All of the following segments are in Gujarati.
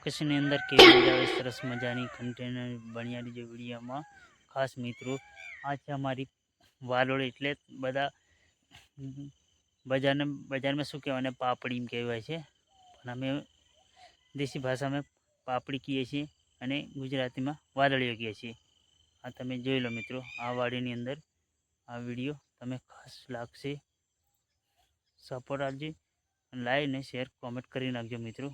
લોકેશનની અંદર કેવી મજા આવે, સરસ મજાની કન્ટેનર બણિયારી જે વિડીયોમાં. ખાસ મિત્રો, આ છે અમારી વાલોડ એટલે બધા બજારને, બજારમાં શું કહેવાય પાપડી કહેવાય છે. પણ અમે દેશી ભાષામાં પાપડી કહીએ છીએ અને ગુજરાતીમાં વાદળીઓ કહીએ છીએ. આ તમે જોઈ લો મિત્રો, આ વાડીની અંદર આ વીડિયો તમે ખાસ લાગશે. સપોર્ટ આપજો લાઈક ને શેર કોમેન્ટ કરી નાખજો મિત્રો.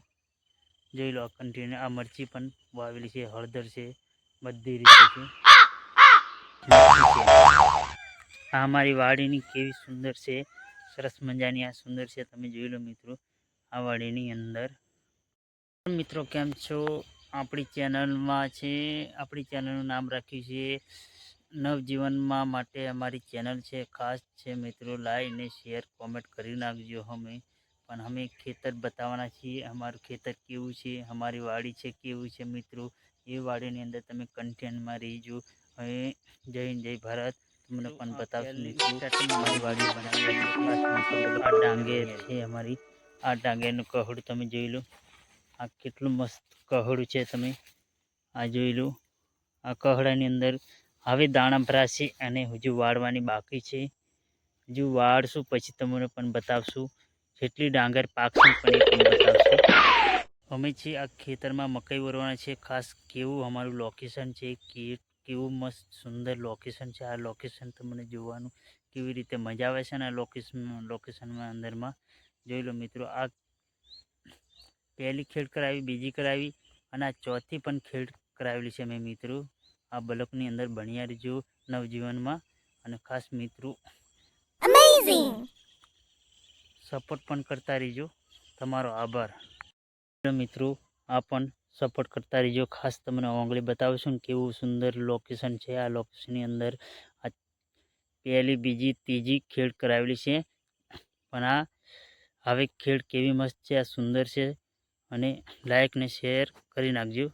જોઈ લો કન્ટિન્યુ આ મરચી પણ વાવેલી છે, હળદર છે, બધી રીતે છે. આ અમારી વાડીની કેવી સુંદર છે, સરસ મજાની આ સુંદર છે, તમે જોઈ લો મિત્રો, આ વાડીની અંદર. મિત્રો, કેમ છો? આપણી ચેનલમાં છે, આપણી ચેનલનું નામ રાખ્યું છે, નવજીવનમાં માટે અમારી ચેનલ છે, ખાસ છે મિત્રો, લાઈક ને શેર, કોમેન્ટ કરી નાખજો અમે પણ અમે ખેતર બતાવવાના છીએ. અમારું ખેતર કેવું છે? અમારી વાડી છે કેવું છે મિત્રો? એ વાડીની અંદર તમે કન્ટેન્ટમાં રહીજો. હવે જય હિન્દ જય ભારત. તમને પણ બતાવશું મિત્રો. અમારી વાડી બનાવી આ ડાંગે છે અમારી. આ ડાંગેરનું કહુડ તમે જોઈ લો. આ કેટલું મસ્ત કહોડું છે તમે. આ જોઈ લો. આ કહડાની અંદર હવે દાણા ભરાશે અને હજુ વાળવાની બાકી છે. હજુ વાળશું પછી તમને પણ બતાવશું. જેટલી ડાંગર પાકશે પણ એ પણ બતાવશે. અમે છીએ આ ખેતરમાં મકાઈ વરવાના છે, ખાસ કેવું અમારું લોકેશન છે, કે કેવું મસ્ત સુંદર લોકેશન છે. આ લોકેશન તમને જોવાનું કેવી રીતે મજા આવે છે ને આ લોકેશન લોકેશનમાં અંદરમાં. જોઈ લો મિત્રો, આ પહેલી ખેડ કરાવી, બીજી કરાવી અને આ ચોથી પણ ખેડ કરાવેલી છે મેં મિત્રો. આ બલકની અંદર ભણ્યા રહીજો નવજીવનમાં. અને ખાસ મિત્રો સપોર્ટ પણ કરતા રહીજો. તમારો આભાર. મિત્રો, આ પણ સપોર્ટ કરતા રહીજો. ખાસ તમને ઓંગળી બતાવીશું કેવું સુંદર લોકેશન છે. આ લોકેશનની અંદર આ પહેલી, બીજી, ત્રીજી ખેડ કરાવેલી છે. પણ આ, હવે ખેડ કેવી મસ્ત છે, આ સુંદર છે. અને લાઇક ને શેર કરી નાખજો.